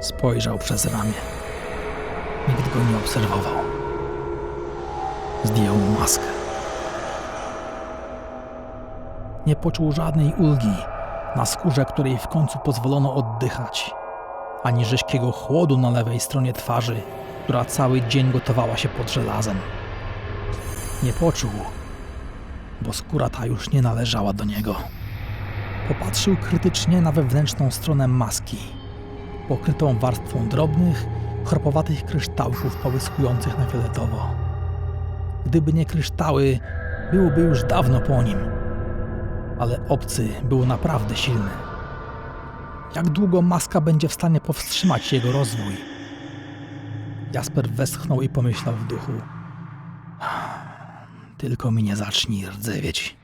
Spojrzał przez ramię. Nikt go nie obserwował. Zdjął maskę. Nie poczuł żadnej ulgi na skórze, której w końcu pozwolono oddychać, ani rzeźkiego chłodu na lewej stronie twarzy, która cały dzień gotowała się pod żelazem. Nie poczuł, bo skóra ta już nie należała do niego. Popatrzył krytycznie na wewnętrzną stronę maski, pokrytą warstwą drobnych, chropowatych kryształków połyskujących na fioletowo. Gdyby nie kryształy, byłby już dawno po nim. Ale obcy był naprawdę silny. Jak długo maska będzie w stanie powstrzymać jego rozwój? Jasper westchnął i pomyślał w duchu. Tylko mi nie zacznij rdzewieć.